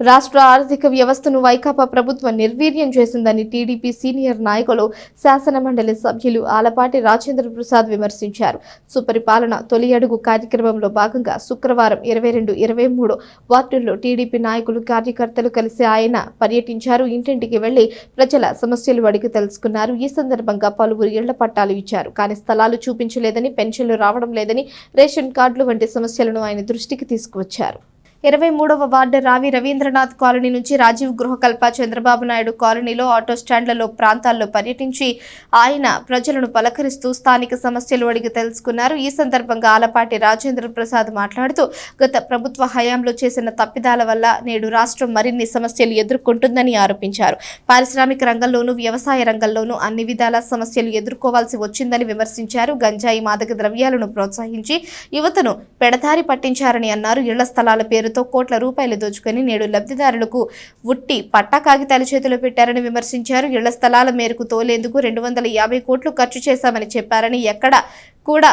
రాష్ట్ర ఆర్థిక వ్యవస్థను వైకాపా ప్రభుత్వం నిర్వీర్యం చేసిందని టీడీపీ సీనియర్ నాయకులు శాసనమండలి సభ్యులు ఆలపాటి రాజేంద్ర ప్రసాద్ విమర్శించారు. సుపరిపాలన తొలి అడుగు కార్యక్రమంలో భాగంగా శుక్రవారం ఇరవై రెండు ఇరవై మూడు వార్డుల్లో టీడీపీ నాయకులు కార్యకర్తలు కలిసి ఆయన పర్యటించారు. ఇంటింటికి వెళ్ళి ప్రజల సమస్యలు అడిగి తెలుసుకున్నారు. ఈ సందర్భంగా పలువురు ఇళ్ళ పట్టాలు ఇచ్చారు. కానీ స్థలాలు చూపించలేదని పెన్షన్లు రావడం లేదని రేషన్ కార్డులు వంటి సమస్యలను ఆయన దృష్టికి తీసుకువచ్చారు. ఇరవై మూడవ వార్డు రావి రవీంద్రనాథ్ కాలనీ నుంచి రాజీవ్ గృహకల్ప చంద్రబాబు నాయుడు కాలనీలో ఆటో స్టాండ్లలో ప్రాంతాల్లో పర్యటించి ఆయన ప్రజలను పలకరిస్తూ స్థానిక సమస్యలు అడిగి తెలుసుకున్నారు. ఈ సందర్భంగా ఆలపాటి రాజేంద్ర ప్రసాద్ మాట్లాడుతూ గత ప్రభుత్వ హయాంలో చేసిన తప్పిదాల వల్ల నేడు రాష్ట్రం మరిన్ని సమస్యలు ఎదుర్కొంటుందని ఆరోపించారు. పారిశ్రామిక రంగంలోనూ వ్యవసాయ రంగంలోనూ అన్ని విధాల సమస్యలు ఎదుర్కోవాల్సి వచ్చిందని విమర్శించారు. గంజాయి మాదక ద్రవ్యాలను ప్రోత్సహించి యువతను పెడదారి పట్టించారని అన్నారు. ఇళ్ళ స్థలాల పేరు పేరుతో కోట్ల రూపాయలు దోచుకొని నేడు లబ్ధిదారులకు ఉట్టి పట్టా కాగితాలు చేతిలో పెట్టారని విమర్శించారు. ఇళ్ళ స్థలాల మేరకు తోలేందుకు రెండు వందల యాభై కోట్లు ఖర్చు చేశామని చెప్పారని ఎక్కడ కూడా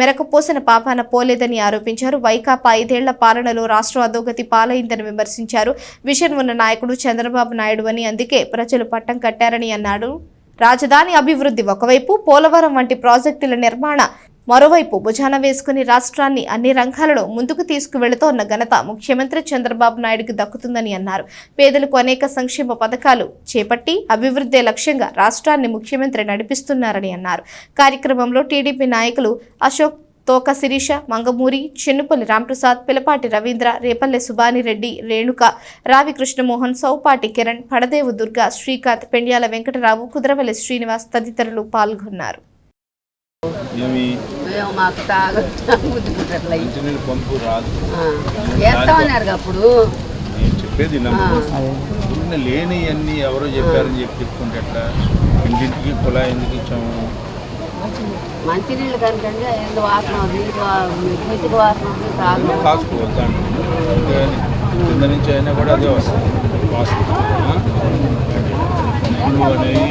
మెరకపోసిన పాపాన పోలేదని ఆరోపించారు. వైకాపా ఐదేళ్ళ పాలనలో రాష్ట్ర అధోగతి పాలైందని విమర్శించారు. విషన్ ఉన్న నాయకుడు చంద్రబాబు నాయుడు అని అందుకే ప్రజలు పట్టం కట్టారని అన్నాడు. రాజధాని అభివృద్ధి ఒకవైపు పోలవరం వంటి ప్రాజెక్టుల నిర్మాణ మరోవైపు భుజాన వేసుకుని రాష్ట్రాన్ని అన్ని రంగాలలో ముందుకు తీసుకువెళుతోన్న ఘనత ముఖ్యమంత్రి చంద్రబాబు నాయుడుకి దక్కుతుందని అన్నారు. పేదలకు అనేక సంక్షేమ పథకాలు చేపట్టి అభివృద్ధి లక్ష్యంగా రాష్ట్రాన్ని ముఖ్యమంత్రి నడిపిస్తున్నారని అన్నారు. కార్యక్రమంలో టీడీపీ నాయకులు అశోక్ తోక శిరీష మంగమూరి చెన్నుపల్లి రాంప్రసాద్ పిలపాటి రవీంద్ర రేపల్లె సుబానిరెడ్డి రేణుక రావి కృష్ణమోహన్ సౌపాటి కిరణ్ పడదేవు దుర్గా శ్రీకాంత్ పెండ్యాల వెంకటరావు కుదరవల్లి శ్రీనివాస్ తదితరులు పాల్గొన్నారు. మేము మాకు తాగ బుద్ధిముట్టట్లయి మంచినీళ్ళు పంపు రాదు. అప్పుడు. నేను చెప్పేది లేని అన్ని ఎవరో చెప్పారని చెప్పి చెప్పుకుంటే ఎట్లా? ఇంటింటికి కుళాయి ఎందుకు ఇచ్చాము? మంచినీళ్ళు కనుకండి ఎందు వాసన నీటికి కింద నుంచి అయినా కూడా అదే వస్తుంది. వాసన అనేవి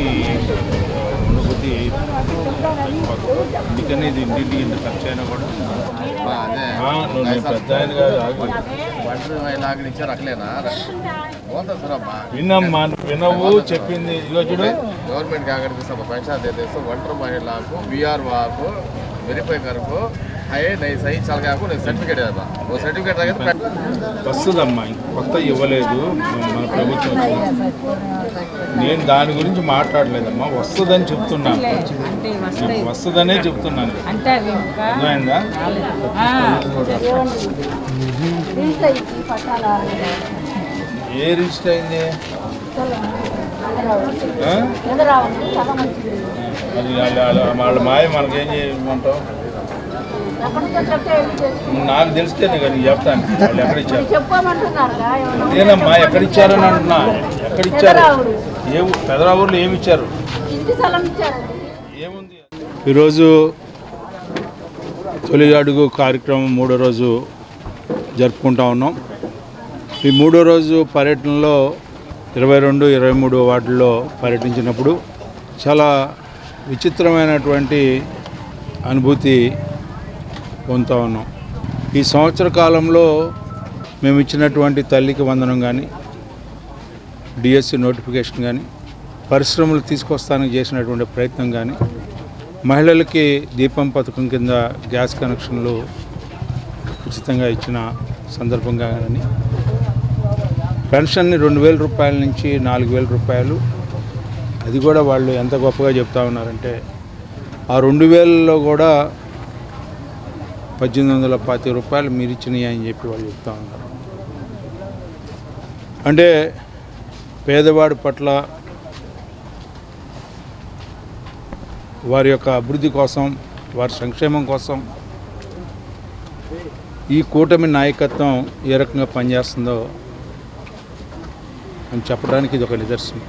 అందుకని ఇది ఇంటింటికి ఇంత ఖర్చు అయినా కూడా. నేను పెద్ద ఆయన కాదు విన్నమ్మా వినవు చెప్పింది. ఇదిగో చూడు. గవర్నమెంట్ ఆగడిపిస్తాం పెన్షన్ తెస్తాం ఒంటరి మహిళలకు బీఆర్ వాకు వెరిఫై కరకు అయ్యే నై సహి చాలా కాకు నీకు సర్టిఫికేట్ ఇవ్వబా ఓ సర్టిఫికేట్ వస్తుందమ్మా ఇంక కొత్త ఇవ్వలేదు మన ప్రభుత్వం. నేను దాని గురించి మాట్లాడలేదమ్మా వస్తుందని చెప్తున్నాను నేను వస్తుందనే చెప్తున్నాను. అర్థమైందా? ఏ రిజిస్టర్ అయింది? అది వాళ్ళ వాళ్ళ- వాళ్ళ మాయ మనకేం చేయమంటావు? నాకు తెలిస్తేనే కానీ చెప్తాను. వాళ్ళు ఎక్కడ ఇచ్చారు నేనమ్మా ఎక్కడ ఇచ్చారని అంటున్నా. ఎక్కడ ఇచ్చారు ఏ పెదరావూరులో ఏమి ఇచ్చారు ఏముంది? ఈరోజు తొలి అడుగు కార్యక్రమం మూడో రోజు జరుపుకుంటా ఉన్నాం. ఈ మూడో రోజు పర్యటనలో ఇరవై రెండు ఇరవై మూడు వార్డుల్లో పర్యటించినప్పుడు చాలా విచిత్రమైనటువంటి అనుభూతి పొందుతా ఉన్నాం. ఈ సంవత్సర కాలంలో మేము ఇచ్చినటువంటి తల్లికి వందనం కానీ డిఎస్సి నోటిఫికేషన్ కానీ పరిశ్రమలు తీసుకొస్తానికి చేసినటువంటి ప్రయత్నం కానీ మహిళలకి దీపం పథకం కింద గ్యాస్ కనెక్షన్లు ఉచితంగా ఇచ్చిన సందర్భంగా కానీ పెన్షన్ని రెండు వేల రూపాయల నుంచి నాలుగు వేల రూపాయలు. అది కూడా వాళ్ళు ఎంత గొప్పగా చెప్తా ఉన్నారంటే ఆ రెండు వేలలో కూడా పద్దెనిమిది వందల పాతి రూపాయలు మీరు ఇచ్చినాయి అని చెప్పి వాళ్ళు చెప్తా ఉన్నారు. అంటే పేదవాడి పట్ల వారి యొక్క అభివృద్ధి కోసం వారి సంక్షేమం కోసం ఈ కూటమి నాయకత్వం ఏ రకంగా పనిచేస్తుందో అని చెప్పడానికి ఇది ఒక నిదర్శనం.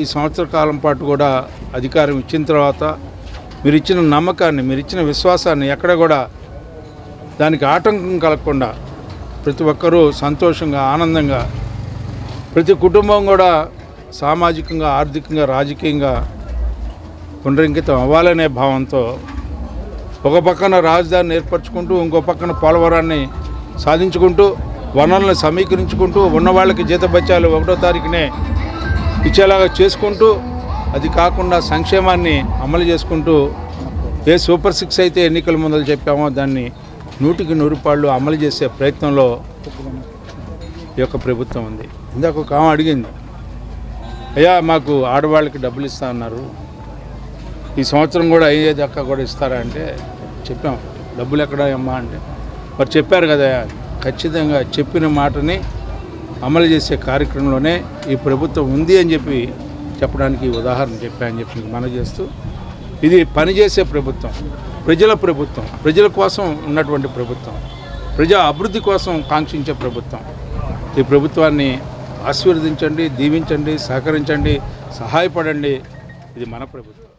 ఈ సంవత్సర కాలం పాటు కూడా అధికారం ఇచ్చిన తర్వాత మీరు ఇచ్చిన నమ్మకాన్ని మీరు ఇచ్చిన విశ్వాసాన్ని ఎక్కడ కూడా దానికి ఆటంకం కలగకుండా ప్రతి ఒక్కరూ సంతోషంగా ఆనందంగా ప్రతి కుటుంబం కూడా సామాజికంగా ఆర్థికంగా రాజకీయంగా పునరంకితం అవ్వాలనే భావంతో ఒక పక్కన రాజధానిని ఏర్పరచుకుంటూ ఇంకో పక్కన పోలవరాన్ని సాధించుకుంటూ వనరులను సమీకరించుకుంటూ ఉన్న వాళ్ళకి జీతబత్యాలు ఒకటో తారీఖునే ఇచ్చేలాగా చేసుకుంటూ అది కాకుండా సంక్షేమాన్ని అమలు చేసుకుంటూ ఏ సూపర్ సిక్స్ అయితే ఎన్నికల ముందలు చెప్పామో దాన్ని నూటికి నూరు పాళ్ళు అమలు చేసే ప్రయత్నంలో ఈ యొక్క ప్రభుత్వం ఉంది. ఇందాక ఒక ఆమె అడిగింది అయ్యా మాకు ఆడవాళ్ళకి డబ్బులు ఇస్తా అన్నారు. ఈ సంవత్సరం కూడా అయ్యేదాకా కూడా ఇస్తారా? అంటే చెప్పాం డబ్బులు ఎక్కడ అమ్మా? అంటే మరి చెప్పారు కదా ఖచ్చితంగా చెప్పిన మాటని అమలు చేసే కార్యక్రమంలోనే ఈ ప్రభుత్వం ఉంది అని చెప్పి చెప్పడానికి ఉదాహరణ చెప్పాయని చెప్పి మనం చేస్తూ ఇది పనిచేసే ప్రభుత్వం. ప్రజల ప్రభుత్వం ప్రజల కోసం ఉన్నటువంటి ప్రభుత్వం ప్రజా అభివృద్ధి కోసం కాంక్షించే ప్రభుత్వం. ఈ ప్రభుత్వాన్ని ఆశీర్వదించండి దీవించండి సహకరించండి సహాయపడండి. ఇది మన ప్రభుత్వం.